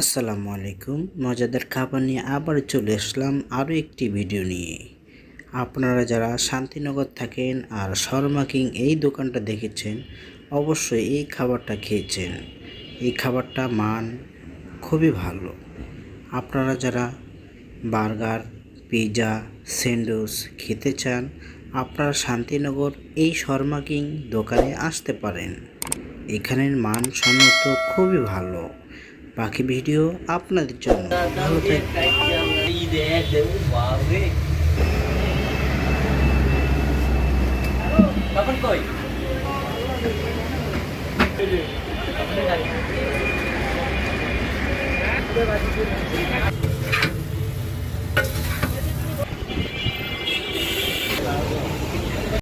আসসালামু আলাইকুম। মজাদার খাবার নিয়ে আবার চলে আসলাম আরও একটি ভিডিও নিয়ে। আপনারা যারা শান্তিনগর থাকেন আর শর্মা কিং এই দোকানটা দেখেছেন, অবশ্যই এই খাবারটা খেয়েছেন। এই খাবারটা মান খুবই ভালো। আপনারা যারা বার্গার পিৎজা স্যান্ডউইচ খেতে চান আপনারা শান্তিনগর এই শর্মা কিং দোকানে আসতে পারেন। এখানের মান সম্মত খুবই ভালো। বাকি ভিডিও আপনাদের জন্য। ভালো থাকবেন।